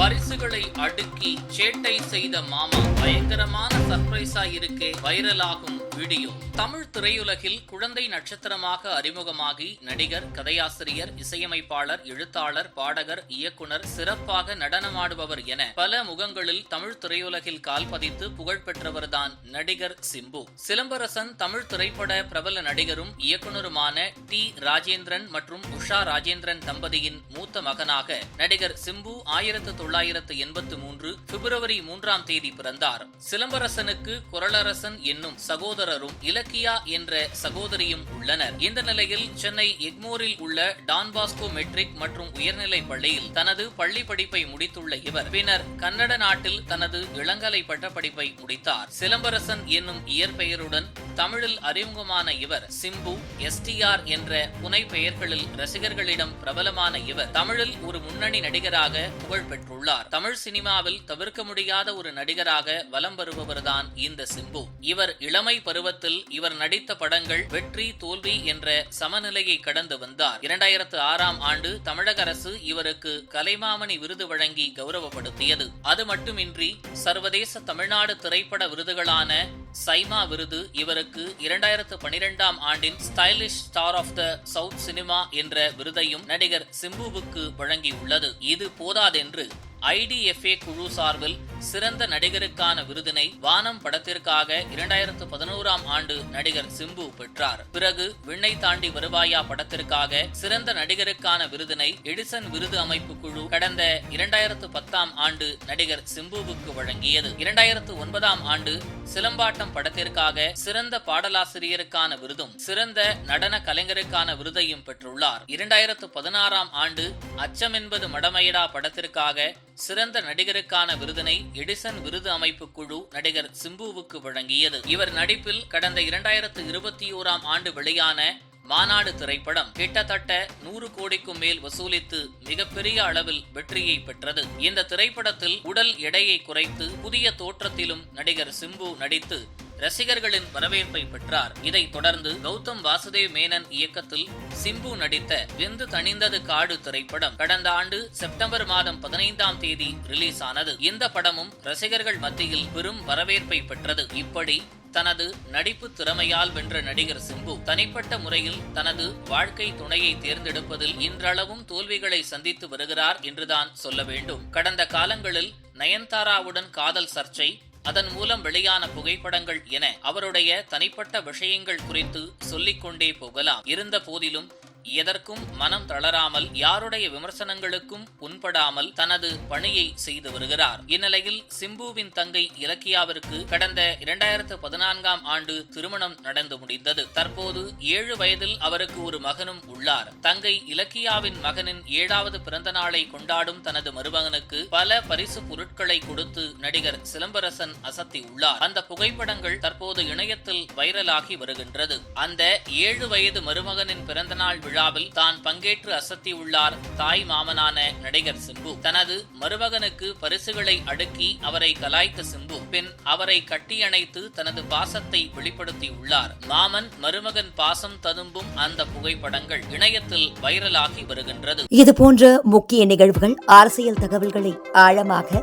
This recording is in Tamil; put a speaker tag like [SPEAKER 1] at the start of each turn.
[SPEAKER 1] பரிசுகளை அடுக்கி சேட்டை செய்த மாமா பயங்கரமான சர்ப்ரைஸா இருக்கே வைரலாகும் வீடியோ. தமிழ் திரையுலகில் குழந்தை நட்சத்திரமாக அறிமுகமாகி நடிகர் கதையாசிரியர் இசையமைப்பாளர் எழுத்தாளர் பாடகர் இயக்குனர் சிறப்பாக நடனமாடுபவர் என பல முகங்களில் தமிழ் திரையுலகில் கால் பதித்து புகழ் பெற்றவர்தான் நடிகர் சிம்பு. சிலம்பரசன் தமிழ் திரைப்பட பிரபல நடிகரும் இயக்குனருமான டி ராஜேந்திரன் மற்றும் உஷா ராஜேந்திரன் தம்பதியின் மூத்த மகனாக நடிகர் சிம்பு ஆயிரத்து தொள்ளாயிரத்து எண்பத்து மூன்று பிப்ரவரி மூன்றாம் தேதி பிறந்தார். சிலம்பரசனுக்கு குரலரசன் என்னும் சகோதரரும் இலக்கியா என்ற சகோதரியும் உள்ளனர். இந்த நிலையில் சென்னை எக்மோரில் உள்ள டான்பாஸ்கோ மெட்ரிக் மற்றும் உயர்நிலை பள்ளியில் தனது பள்ளி படிப்பை முடித்துள்ள இவர் பின்னர் கன்னட நாட்டில் தனது இளங்கலை பட்டப்படிப்பை முடித்தார். சிலம்பரசன் என்னும் இயற்பெயருடன் தமிழில் அறிமுகமான இவர் சிம்பு எஸ்டிஆர் என்ற புனை பெயர்களில் ரசிகர்களிடம் பிரபலமான இவர். தமிழில் ஒரு முன்னணி நடிகராக புகழ் பெற்றுள்ளார். உள்ளார். தமிழ் சினிமாவில் தவிர்க்க முடியாத ஒரு நடிகராக வலம் வருபவர்தான் இந்த சிம்பு. இவர் இளமை பருவத்தில் இவர் நடித்த படங்கள் வெற்றி தோல்வி என்ற சமநிலையை கடந்து வந்தார். இரண்டாயிரத்து ஆறாம் ஆண்டு தமிழக அரசு இவருக்கு கலைமாமணி விருது வழங்கி கௌரவப்படுத்தியது. அது மட்டுமின்றி சர்வதேச தமிழ்நாடு திரைப்பட விருதுகளான சைமா விருது இவருக்கு இரண்டாயிரத்து பனிரெண்டாம் ஆண்டின் stylish star of the south cinema என்ற விருதையும் நடிகர் சிம்புவுக்கு வழங்கியுள்ளது. இது போதாதென்று ஐடிஎஃப்ஏ குழு சார்பில் சிறந்த நடிகருக்கான விருதினை வானம் படத்திற்காக இரண்டாயிரத்து பதினோராம் ஆண்டு நடிகர் சிம்பு பெற்றார். பிறகு விண்ணை தாண்டி வருவாயா படத்திற்காக சிறந்த நடிகருக்கான விருதினை எடிசன் விருது அமைப்பு குழு கடந்த இரண்டாயிரத்து பத்தாம் ஆண்டு நடிகர் சிம்புவுக்கு வழங்கியது. இரண்டாயிரத்து ஒன்பதாம் ஆண்டு சிலம்பாட்டம் படத்திற்காக சிறந்த பாடலாசிரியருக்கான விருதும் சிறந்த நடன கலைஞருக்கான விருதையும் பெற்றுள்ளார். இரண்டாயிரத்து பதினாறாம் ஆண்டு அச்சம் என்பது மடமையடா படத்திற்காக சிறந்த நடிகருக்கான விருதினை எடிசன் விருது அமைப்பு குழு நடிகர் சிம்புவுக்கு வழங்கியது. இவர் நடிப்பில் கடந்த இரண்டாயிரத்து இருபத்தி ஓராம் ஆண்டு வெளியான மாநாடு திரைப்படம் கிட்டத்தட்ட நூறு கோடிக்கும் மேல் வசூலித்து மிகப்பெரிய அளவில் வெற்றியை பெற்றது. இந்த திரைப்படத்தில் உடல் எடையை குறைத்து புதிய தோற்றத்திலும் நடிகர் சிம்பு நடித்து ரசிகர்களின் வரவேற்பை பெற்றார். இதைத் தொடர்ந்து கௌதம் வாசுதேவ் மேனன் இயக்கத்தில் சிம்பு நடித்த வெந்து தணிந்தது காடு திரைப்படம் கடந்த ஆண்டு செப்டம்பர் மாதம் பதினைந்தாம் தேதி ரிலீஸ் ஆனது இந்த படமும் ரசிகர்கள் மத்தியில் பெரும் வரவேற்பை பெற்றது. இப்படி தனது நடிப்பு திறமையால் வென்ற நடிகர் சிம்பு தனிப்பட்ட முறையில் தனது வாழ்க்கை துணையை தேர்ந்தெடுப்பதில் இன்றளவும் தோல்விகளை சந்தித்து வருகிறார் என்றுதான் சொல்ல வேண்டும். கடந்த காலங்களில் நயன்தாராவுடன் காதல் சர்ச்சை அதன் மூலம் வெளியான புகைப்படங்கள் என அவருடைய தனிப்பட்ட விஷயங்கள் குறித்து சொல்லிக்கொண்டே போகலாம். இருந்த போதிலும் எதற்கும் மனம் தளராமல் யாருடைய விமர்சனங்களுக்கும் புண்படாமல் தனது பணியை செய்து வருகிறார். இந்நிலையில் சிம்புவின் தங்கை இலக்கியாவிற்கு கடந்த இரண்டாயிரத்து பதினான்காம் ஆண்டு திருமணம் நடந்து முடிந்தது. தற்போது ஏழு வயதில் அவருக்கு ஒரு மகனும் உள்ளார். தங்கை இலக்கியாவின் மகனின் ஏழாவது பிறந்த நாளை கொண்டாடும் தனது மருமகனுக்கு பல பரிசு பொருட்களை கொடுத்து நடிகர் சிலம்பரசன் அசத்தி உள்ளார். அந்த புகைப்படங்கள் தற்போது இணையத்தில் வைரலாகி வருகின்றது. அந்த ஏழு வயது மருமகனின் பிறந்தநாள் விழாவில் தான் பங்கேற்று அசத்தியுள்ளார் தாய் மாமனான நடிகர் சிம்பு. தனது மருமகனுக்கு பரிசுகளை அடுக்கி அவரை கலாய்த்த சிம்பு. பின் அவரை கட்டியணைத்து தனது பாசத்தை வெளிப்படுத்தியுள்ளார் மாமன் மருமகன் பாசம் ததும்பும் அந்த புகைப்படங்கள் இணையத்தில் வைரலாகி வருகின்றது.
[SPEAKER 2] இது போன்ற முக்கிய நிகழ்வுகள் அரசியல் தகவல்களை ஆழமாக